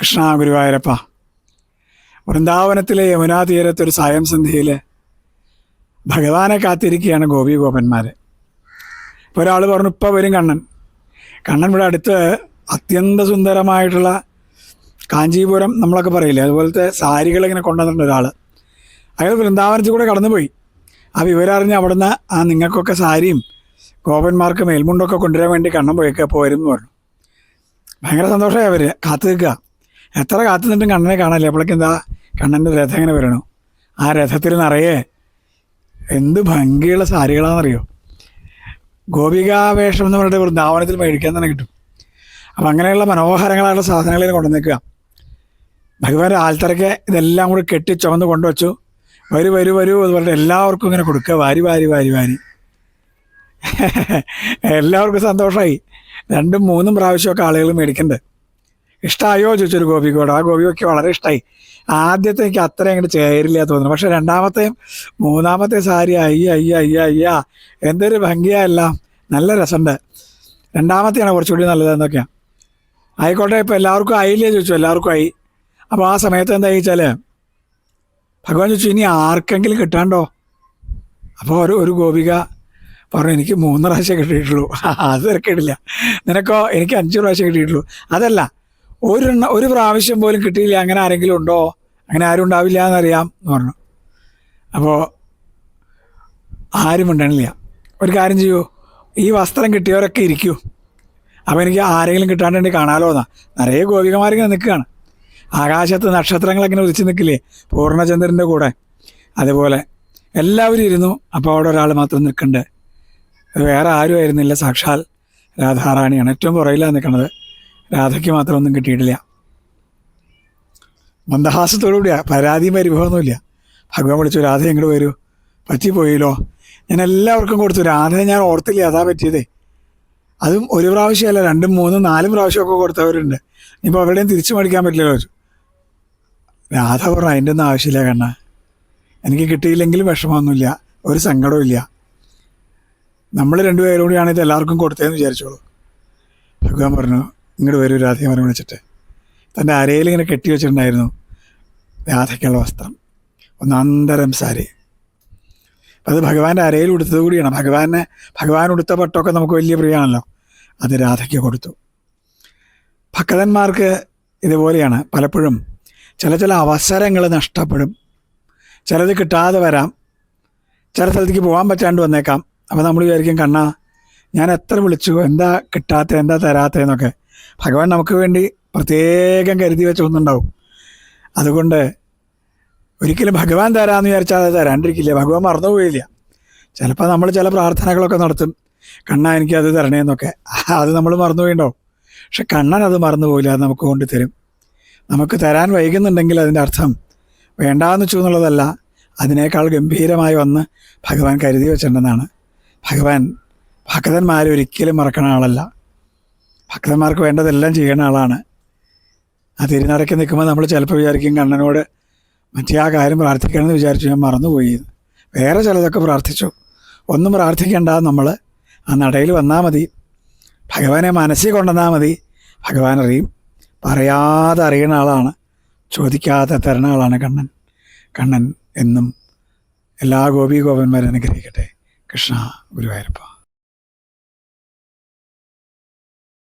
കൃഷ്ണ ഗുരുവായൂരപ്പ. വൃന്ദാവനത്തിലെ യമുനാ തീരത്തൊരു സായം സന്ധ്യയിൽ ഭഗവാനെ കാത്തിരിക്കുകയാണ് ഗോപി ഗോപന്മാർ ഇപ്പോൾ ഒരാൾ പറഞ്ഞു ഇപ്പോൾ വരും കണ്ണൻ. കണ്ണൻ ഇവിടെ അടുത്ത് അത്യന്ത സുന്ദരമായിട്ടുള്ള കാഞ്ചീപുരം നമ്മളൊക്കെ പറയില്ലേ അതുപോലത്തെ സാരികൾ ഇങ്ങനെ കൊണ്ടുവന്നിട്ടുണ്ട് ഒരാൾ അയാൾ വൃന്ദാവനത്തിൽ കൂടെ കടന്നുപോയി. ആ വിവരം അറിഞ്ഞ് അവിടുന്ന് ആ നിങ്ങൾക്കൊക്കെ സാരിയും ഗോപന്മാർക്ക് മേൽമുണ്ടൊക്കെ കൊണ്ടുവരാൻ വേണ്ടി കണ്ണൻ പോയൊക്കെ പോയിരുന്നു പറഞ്ഞു. ഭയങ്കര സന്തോഷമായി അവർ കാത്തു നിൽക്കുക. എത്ര കാത്തുനിന്നിട്ടും കണ്ണനെ കാണാല്ലേ അപ്പോഴേക്കും എന്താ കണ്ണന്റെ രഥം ഇങ്ങനെ വരണു. ആ രഥത്തിൽ നിറയെ എന്ത് ഭംഗിയുള്ള സാരികളാണെന്നറിയോ? ഗോപികാവേഷം എന്ന് പറഞ്ഞിട്ട് വൃന്ദാവനത്തിൽ മേടിക്കാൻ തന്നെ കിട്ടും. അപ്പം അങ്ങനെയുള്ള മനോഹരങ്ങളായുള്ള സാധനങ്ങളിൽ കൊണ്ടുവന്നേക്കുക. ഭഗവാന്റെ ആൽത്തറയ്ക്ക് ഇതെല്ലാം കൂടി കെട്ടി ചുമന്ന് കൊണ്ടുവച്ചു. വരൂ വരൂ വരൂ എന്ന് പറഞ്ഞിട്ട് എല്ലാവർക്കും ഇങ്ങനെ കൊടുക്കുക. വാരി വാരി വാരി വാരി. എല്ലാവർക്കും സന്തോഷമായി. രണ്ടും മൂന്നും പ്രാവശ്യമൊക്കെ ആളുകൾ മേടിക്കുന്നുണ്ട് ഇഷ്ടമായോ ചോദിച്ചൊരു ഗോപിക്കോട് ആ ഗോപിയൊക്കെ വളരെ ഇഷ്ടമായി ആദ്യത്തെ എനിക്ക് അത്ര അങ്ങോട്ട് ചേരില്ല തോന്നുന്നു. പക്ഷെ രണ്ടാമത്തെയും മൂന്നാമത്തെ സാരി അയ്യ അയ്യ അയ്യ അയ്യ. എന്തൊരു ഭംഗിയാ എല്ലാം. നല്ല രസമുണ്ട്. രണ്ടാമത്തെയാണ് കുറച്ചുകൂടി നല്ലതെന്നൊക്കെയാണ് ആയിക്കോട്ടെ ഇപ്പോൾ എല്ലാവർക്കും ആയില്ലേ ചോദിച്ചു. എല്ലാവർക്കും ആയി. അപ്പോൾ ആ സമയത്ത് എന്താ ചോദിച്ചാൽ ഭഗവാൻ ചോദിച്ചു ഇനി ആർക്കെങ്കിലും കിട്ടാണ്ടോ? അപ്പോൾ ഒരു ഒരു ഗോപിക പറഞ്ഞു എനിക്ക് മൂന്ന് പ്രാവശ്യം കിട്ടിയിട്ടുള്ളൂ. അത് തിരക്കിടില്ല നിനക്കോ? എനിക്ക് അഞ്ച് പ്രാവശ്യം കിട്ടിയിട്ടുള്ളൂ. അതല്ല ഒരു ഒരു പ്രാവശ്യം പോലും കിട്ടിയില്ല. അങ്ങനെ ആരെങ്കിലും ഉണ്ടോ? അങ്ങനെ ആരും ഉണ്ടാവില്ല എന്നറിയാം എന്ന് പറഞ്ഞു. അപ്പോൾ ആരും ഉണ്ടണില്ല ഒരു കാര്യം ചെയ്യൂ. ഈ വസ്ത്രം കിട്ടിയവരൊക്കെ ഇരിക്കൂ. അപ്പോൾ എനിക്ക് ആരെങ്കിലും കിട്ടാണ്ടി കാണാലോ എന്നാ. നിറയെ ഗോപികമാരിങ്ങനെ നിൽക്കുകയാണ്. ആകാശത്ത് നക്ഷത്രങ്ങളങ്ങനെ ഉദിച്ച് നിൽക്കില്ലേ? പൂർണചന്ദ്രന്റെ കൂടെ. അതുപോലെ എല്ലാവരും ഇരുന്നു. അപ്പോൾ അവിടെ ഒരാൾ മാത്രം നിൽക്കുന്നുണ്ട് വേറെ ആരും ആയിരുന്നില്ല. സാക്ഷാൽ രാധാറാണിയാണ്. ഏറ്റവും പുറകിലാണ് നിൽക്കുന്നത് രാധയ്ക്ക് മാത്രം ഒന്നും കിട്ടിയിട്ടില്ല. മന്ദഹാസത്തോടുകൂടിയാ പരാതിയും പരിഭവമൊന്നുമില്ല. ഭഗവാൻ വിളിച്ചു രാധ ഇങ്ങോട്ട് വരൂ? പറ്റിപ്പോയില്ലോ? ഞാൻ എല്ലാവർക്കും കൊടുത്തു. രാധയെ ഞാൻ ഓർത്തില്ല അതാ പറ്റിയതേ. അതും ഒരു പ്രാവശ്യമല്ല രണ്ടും മൂന്നും നാലും പ്രാവശ്യമൊക്കെ കൊടുത്തവരുണ്ട്. ഇനിയിപ്പോൾ അവരുടെയും തിരിച്ചു മേടിക്കാൻ പറ്റില്ലല്ലോ രാധ പറഞ്ഞു അതിന്റെ ഒന്നും ആവശ്യമില്ല കണ്ണ. എനിക്ക് കിട്ടിയില്ലെങ്കിലും വിഷമമൊന്നുമില്ല. ഒരു സങ്കടവും ഇല്ല. നമ്മൾ രണ്ടുപേരും കൂടിയാണ് ഇത് എല്ലാവർക്കും കൊടുത്തതെന്ന് വിചാരിച്ചോളൂ. ഭഗവാൻ പറഞ്ഞു ഇങ്ങോട്ട് വരൂ രാധയെ മരം വിളിച്ചിട്ട്. തന്റെ അരയിൽ ഇങ്ങനെ കെട്ടി വെച്ചിട്ടുണ്ടായിരുന്നു. രാധയ്ക്കുള്ള വസ്ത്രം. ഒന്നാന്തരം സാരി. അത് ഭഗവാന്റെ അരയിൽ ഉടുത്തത് കൂടിയാണ്. ഭഗവാനെ ഭഗവാൻ ഉടുത്ത പട്ടമൊക്കെ നമുക്ക് വലിയ പ്രിയമാണല്ലോ. അത് രാധയ്ക്ക് കൊടുത്തു. ഭക്തന്മാർക്ക് ഇതുപോലെയാണ്. പലപ്പോഴും ചില ചില അവസരങ്ങൾ നഷ്ടപ്പെടും. ചിലത് കിട്ടാതെ വരാം. ചില സ്ഥലത്തേക്ക് പോകാൻ പറ്റാണ്ട് വന്നേക്കാം. അപ്പോൾ നമ്മൾ വിചാരിക്കും കണ്ണാ ഞാൻ എത്ര വിളിച്ചു? എന്താ കിട്ടാത്ത? എന്താ തരാത്തതെന്നൊക്കെ ഭഗവാൻ നമുക്ക് വേണ്ടി പ്രത്യേകം കരുതി വെച്ച ഒന്നുണ്ടാവും. അതുകൊണ്ട് ഒരിക്കലും ഭഗവാൻ തരാമെന്ന് വിചാരിച്ചാൽ അത് തരാണ്ടിരിക്കില്ല. ഭഗവാൻ മറന്നുപോയില്ല ചിലപ്പോൾ നമ്മൾ ചില പ്രാർത്ഥനകളൊക്കെ നടത്തും. കണ്ണാ എനിക്ക് അത് തരണേന്നൊക്കെ അത് നമ്മൾ മറന്നുപോയിണ്ടാവും പക്ഷെ കണ്ണൻ അത് മറന്നുപോയില്ല അത് നമുക്ക് കൊണ്ട് തരും. നമുക്ക് തരാൻ വൈകുന്നുണ്ടെങ്കിൽ അതിന്റെ അർത്ഥം വേണ്ടാന്ന് വെച്ചു എന്നുള്ളതല്ല അതിനേക്കാൾ ഗംഭീരമായി വന്ന് ഭഗവാൻ കരുതി വെച്ചിട്ടുണ്ടെന്നാണ് ഭഗവാൻ ഭക്തന്മാരെ ഒരിക്കലും മറക്കണ ആളല്ല. ഭക്തന്മാർക്ക് വേണ്ടതെല്ലാം ചെയ്യുന്ന ആളാണ്. ആ തിരുനടയ്ക്ക് നിൽക്കുമ്പോൾ നമ്മൾ ചിലപ്പോൾ വിചാരിക്കും കണ്ണനോട് മറ്റേ ആ കാര്യം പ്രാർത്ഥിക്കണമെന്ന് വിചാരിച്ചു ഞാൻ മറന്നുപോയി. വേറെ ചിലതൊക്കെ പ്രാർത്ഥിച്ചു. ഒന്നും പ്രാർത്ഥിക്കേണ്ട നമ്മൾ. ആ നടയിൽ വന്നാൽ മതി. ഭഗവാനെ മനസ്സിൽ കൊണ്ടുവന്നാൽ മതി. ഭഗവാൻ അറിയും. പറയാതെ അറിയുന്ന ആളാണ്. ചോദിക്കാതെ തരുന്ന ആളാണ് കണ്ണൻ. കണ്ണൻ എന്നും എല്ലാ ഗോപി ഗോപന്മാരെ അനുഗ്രഹിക്കട്ടെ. കൃഷ്ണ ഗുരുവായൂരപ്പ.